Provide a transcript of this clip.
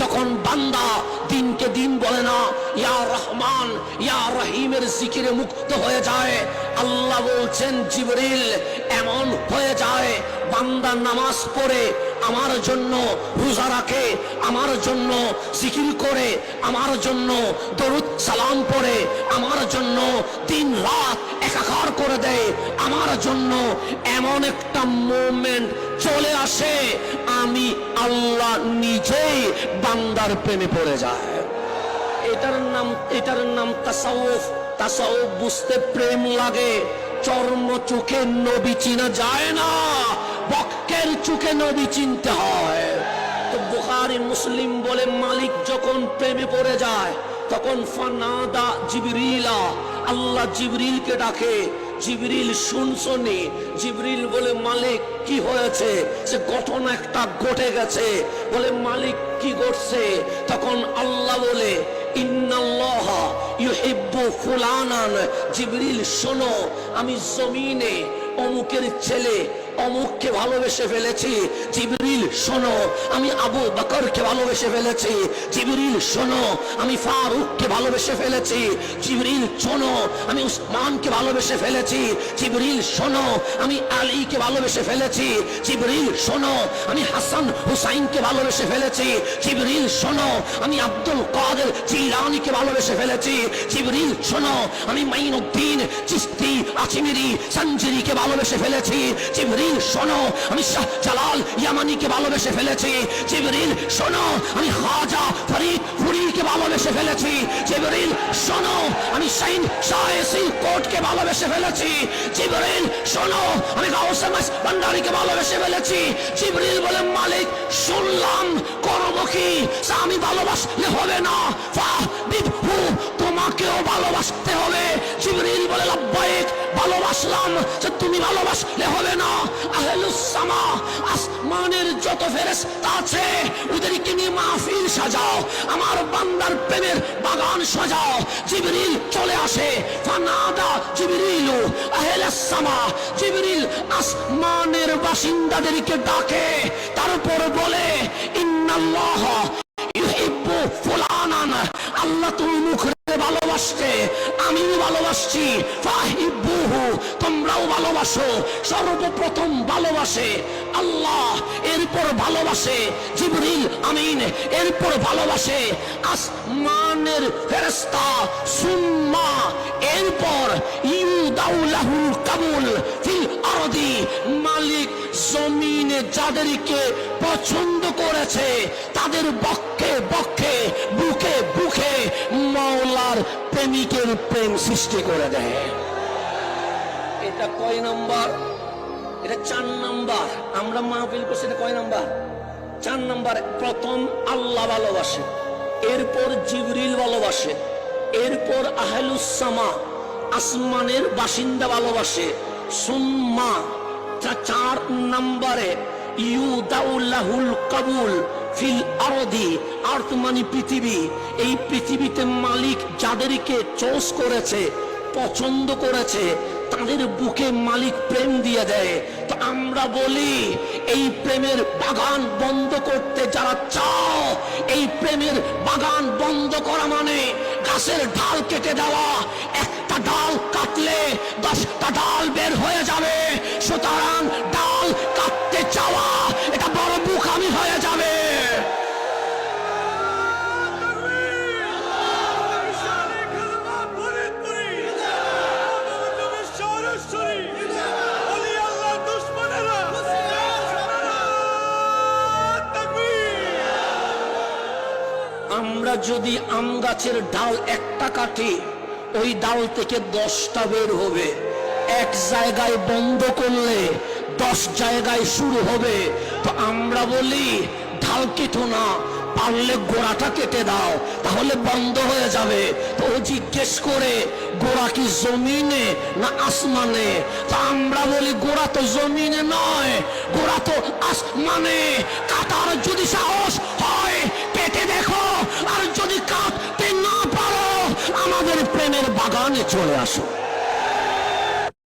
যখন বান্দা দিনকে দিন বলে না, ইয়া রহমান, ইয়া রহিমের জিকিরে মুক্ত হয়ে যায়। আল্লাহ বলছেন, জিবরিল, এমন হয়ে যায়, বান্দা নামাজ পড়ে, আমার জন্য রোজা রাখে, আমার জন্য জিকির করে, আমার জন্য দরুদ সালাম পড়ে, আমার জন্য দিন রাত করে দেয়। আমার জন্য এমন একটা মুভমেন্ট চলে আসে, আমি আল্লাহ নিজেই বান্দার প্রেমে পড়ে যায় এটার নাম এটার নাম তাসাউফ। তাসাউফ বুঝতে প্রেম লাগে। চর্ম চোখে নবী চিনা যায় না, বক্কের চোখে নবী চিনতে হয়। তো বুখারি, মুসলিম বলে মালিক যখন প্রেমে পড়ে যায়, তখন ফানাদা জিবরিলা, আল্লাহ জিবরিলকে ডাকে। জিবরিল শুনছনি জিবরিল বলে, মালিক, কি হয়েছে? সে ঘটনা একটা ঘটে গেছে। বলে, মালিক, কি ঘটছে? তখন আল্লাহ বলে জিবরিল, শোনো, আমি জমিনে অমুকের ছেলে অমুককে ভালোবেসে ফেলেছি। জিবরিল, শোনো, আমি আবু বকরকে ভালোবেসে ফেলেছি। জিবরিল, শোনো, আমি ফারুককে ভালোবেসে ফেলেছি। জিবরিল, শোনো, আমি উসমানকে ভালোবেসে ফেলেছি। জিবরিল, শোনো, আমি আলীকে ভালোবেসে ফেলেছি। জিবরিল, শোনো, আমি হাসান হুসাইনকে ভালোবেসে ফেলেছি। জিবরিল, শোনো, আমি আব্দুল কাদের জিলানিকে ভালোবেসে ফেলেছি। জিবরিল, শোনো, আমি মাইনুদ্দিন চিস্তি আচিমিরি সঞ্জিরিকে ভালোবেসে ফেলেছি। জিবরিল শোনো, আমি শাহ জালাল ইয়ামানিকে ভালোবেসে ফেলেছি। জিবরিল, শোনো, আমি খাজা ফরিদ ফুরিকে ভালোবেসে ফেলেছি। জিবরিল, শোনো, আমি শাইন শাহেসিল কোটকে ভালোবেসে ফেলেছি। জিবরিল, শোনো, আমি গাউসে ভান্ডারিকে ভালোবেসে ফেলেছি। জিবরিল বলে, মালিক, শুনলাম করব কি আমি ভালোবাসলে হবে না। ফাহ তোমাকেও ভালোবাসতে হবে। জিবরিল বলে লাব্বাইক ভালোবাসলাম যে তুমি ভালোবাসলে হবে না। আহলুস সামা আসমানের যত ফেরেশতা আছে, ওদেরকে নিয়ে মাহফিল সাজাও, আমার বান্দার প্রেমের বাগান সাজাও। জিবরিল চলে আসে, ফানাদা জিবরিলু আহলাস সামা জিবরিল আসমানের বাসিন্দাদেরকে ডাকে, তারপর বলে, ইন্নাল্লাহ ইউহিব্বু ফুলানান। আল্লাহ তুমি মুখে ভালোবাসতে আমিও ভালোবাসছি। তোমরাও ভালোবাসো। সর্বপ্রথম ভালোবাসে আল্লাহ, এরপর ভালোবাসে জিবরিল আমিন, এরপর ভালোবাসে আসমানের ফেরেশতা সুম্মা, এরপর ইউদাউলাহুল কাবুল ফিল আরদি। মালিক জমিনে যাদেরকে পছন্দ করেছে, তাদের বক্ষে বক্ষে, বুকে বুকে মৌলার প্রেমিকের প্রেম সৃষ্টি করে দেয়। এটা কয় নাম্বার? এটা চার নাম্বার। আমরা মাহফিল করছি, এটা কয় নাম্বার? চার নাম্বার, প্রথম আল্লাহ ভালোবাসে, এরপর জিবরিল ভালোবাসে, এরপর আহলুসামা আসমানের বাসিন্দা ভালোবাসে, সুম্মা। চা- চার নম্বরে। ইউদাউল্লাহুল কাবুল ফিল আরদি আর্থ মানে পৃথিবী। এই পৃথিবীতে মালিক যাদেরকে চোস করেছে, পছন্দ করেছে, তাদের বুকে মালিক প্রেম দিয়ে দেয়। তো আমরা বলি, এই প্রেমের বাগান বন্ধ করতে যারা চাও, এই প্রেমের বাগান বন্ধ করা মানে গাছের ডাল কেটে দেওয়া। একটা ডাল কাটলে দশটা ডাল আমরা যদি আম গাছের ডাল একটা কাটি, ওই ডাল থেকে দশটা বের হবে। এক জায়গায় বন্ধ করলে দশ জায়গায় শুরু হবে। তো আমরা বলি, ঢাল কেটো না, পারলে গোড়াটা কেটে দাও, তাহলে বন্ধ হয়ে যাবে। তো ও জিজ্ঞেস করে, গোড়া কি জমিনে না আসমানে? তা আমরা বলি, গোড়া তো জমিনে নয়, গোড়া তো আসমানে। কাটার যদি সাহস চলে আসো।